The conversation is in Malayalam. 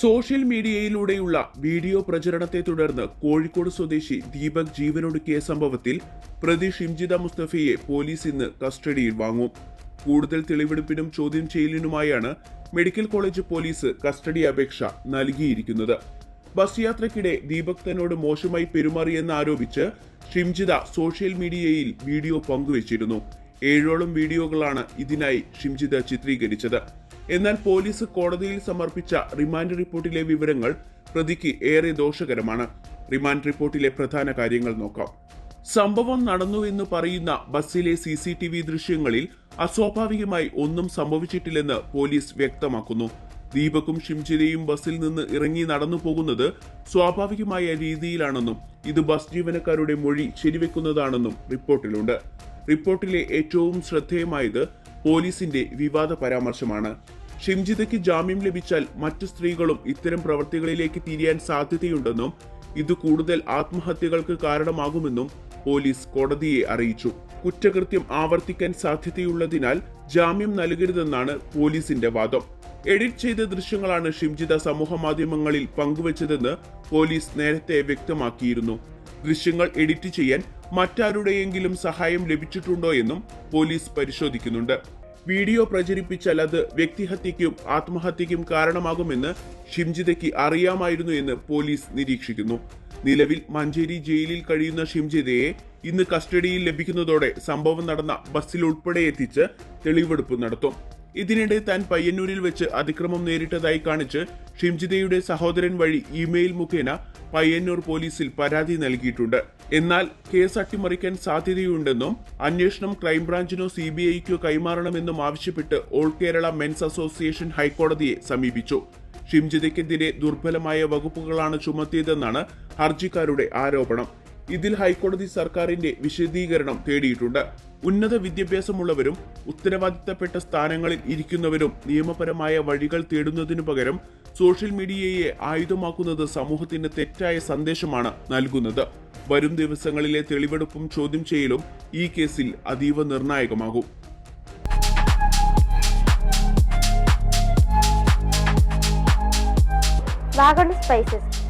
സോഷ്യൽ മീഡിയയിലൂടെയുള്ള വീഡിയോ പ്രചരണത്തെ തുടർന്ന് കോഴിക്കോട് സ്വദേശി ദീപക് ജീവനൊടുക്കിയ സംഭവത്തിൽ പ്രതി ഷിംജിത മുസ്തഫയെ പോലീസ് ഇന്ന് കസ്റ്റഡിയിൽ വാങ്ങും. കൂടുതൽ തെളിവെടുപ്പിനും ചോദ്യം ചെയ്യലിനുമായാണ് മെഡിക്കൽ കോളേജ് പോലീസ് കസ്റ്റഡി അപേക്ഷ നൽകിയിരിക്കുന്നത്. ബസ് യാത്രക്കിടെ ദീപക് തന്നോട് മോശമായി പെരുമാറിയെന്ന് ആരോപിച്ച് ഷിംജിത സോഷ്യൽ മീഡിയയിൽ വീഡിയോ പങ്കുവച്ചിരുന്നു. ഏഴോളം വീഡിയോകളാണ് ഇതിനായി ഷിംജിത ചിത്രീകരിച്ചത്. എന്നാൽ പോലീസ് കോടതിയിൽ സമർപ്പിച്ച റിമാൻഡ് റിപ്പോർട്ടിലെ വിവരങ്ങൾ പ്രതിക്ക് ഏറെ ദോഷകരമാണ്. റിമാൻഡ് റിപ്പോർട്ടിലെ പ്രധാന കാര്യങ്ങൾ നോക്കാം. സംഭവം നടന്നു എന്ന് പറയുന്ന ബസ്സിലെ സി സി ടി വി ദൃശ്യങ്ങളിൽ അസ്വാഭാവികമായി ഒന്നും സംഭവിച്ചിട്ടില്ലെന്ന് പോലീസ് വ്യക്തമാക്കുന്നു. ദീപക്കും ഷിംജിതയും ബസ്സിൽ നിന്ന് ഇറങ്ങി നടന്നു പോകുന്നത് സ്വാഭാവികമായ രീതിയിലാണെന്നും ഇത് ബസ് ജീവനക്കാരുടെ മൊഴി ശരിവെക്കുന്നതാണെന്നും റിപ്പോർട്ടിലുണ്ട്. റിപ്പോർട്ടിലെ ഏറ്റവും ശ്രദ്ധേയമായത് പോലീസിന്റെ വിവാദ പരാമർശമാണ് ഷിംജിതയ്ക്ക് ജാമ്യം ലഭിച്ചാൽ മറ്റു സ്ത്രീകളും ഇത്തരം പ്രവൃത്തികളിലേക്ക് തിരിയാൻ സാധ്യതയുണ്ടെന്നും ഇത് കൂടുതൽ ആത്മഹത്യകൾക്ക് കാരണമാകുമെന്നും പോലീസ് കോടതിയെ അറിയിച്ചു. കുറ്റകൃത്യം ആവർത്തിക്കാൻ സാധ്യതയുള്ളതിനാൽ ജാമ്യം നൽകരുതെന്നാണ് പോലീസിന്റെ വാദം. എഡിറ്റ് ചെയ്ത ദൃശ്യങ്ങളാണ് ഷിംജിത സമൂഹ മാധ്യമങ്ങളിൽ പങ്കുവച്ചതെന്ന് പോലീസ് നേരത്തെ വ്യക്തമാക്കിയിരുന്നു. ദൃശ്യങ്ങൾ എഡിറ്റ് ചെയ്യാൻ മറ്റാരുടെയെങ്കിലും സഹായം ലഭിച്ചിട്ടുണ്ടോ എന്നും പോലീസ് പരിശോധിക്കുന്നുണ്ട്. വീഡിയോ പ്രചരിപ്പിച്ചാൽ അത് വ്യക്തിഹത്യയ്ക്കും ആത്മഹത്യയ്ക്കും കാരണമാകുമെന്ന് ഷിംജിതയ്ക്ക് അറിയാമായിരുന്നു എന്ന് പോലീസ് നിരീക്ഷിക്കുന്നു. നിലവിൽ മഞ്ചേരി ജയിലിൽ കഴിയുന്ന ഷിംജിതയെ ഇന്ന് കസ്റ്റഡിയിൽ ലഭിക്കുന്നതോടെ സംഭവം നടന്ന ബസ്സിലുൾപ്പെടെ എത്തിച്ച് തെളിവെടുപ്പ് നടത്തും. ഇതിനിടെ താൻ പയ്യന്നൂരിൽ വെച്ച് അതിക്രമം നേരിട്ടതായി കാണിച്ച് ഷിംജിതയുടെ സഹോദരൻ വഴി ഇമെയിൽ മുഖേന പയ്യന്നൂർ പോലീസിൽ പരാതി നൽകിയിട്ടുണ്ട്. എന്നാൽ കേസ് അട്ടിമറിക്കാൻ സാധ്യതയുണ്ടെന്നും അന്വേഷണം ക്രൈംബ്രാഞ്ചിനോ സി ബി ഐക്കോ കൈമാറണമെന്നും ആവശ്യപ്പെട്ട് ഓൾ കേരള മെൻസ് അസോസിയേഷൻ ഹൈക്കോടതിയെ സമീപിച്ചു. ഷിംജിതയ്ക്കെതിരെ ദുർബലമായ വകുപ്പുകളാണ് ചുമത്തിയതെന്നാണ് ഹർജിക്കാരുടെ ആരോപണം. ഇതിൽ ഹൈക്കോടതി സർക്കാരിന്റെ വിശദീകരണം തേടിയിട്ടുണ്ട്. ഉന്നത വിദ്യാഭ്യാസമുള്ളവരും ഉത്തരവാദിത്തപ്പെട്ട സ്ഥാനങ്ങളിൽ ഇരിക്കുന്നവരും നിയമപരമായ വഴികൾ തേടുന്നതിനു പകരം സോഷ്യൽ മീഡിയയെ ആയുധമാക്കുന്നത് സമൂഹത്തിന് തെറ്റായ സന്ദേശമാണ് നൽകുന്നത്. വരും ദിവസങ്ങളിലെ തെളിവെടുപ്പും ചോദ്യം ചെയ്യലും ഈ കേസിൽ അതീവ നിർണായകമാകും. വാഗൺ സ്പൈസസ്.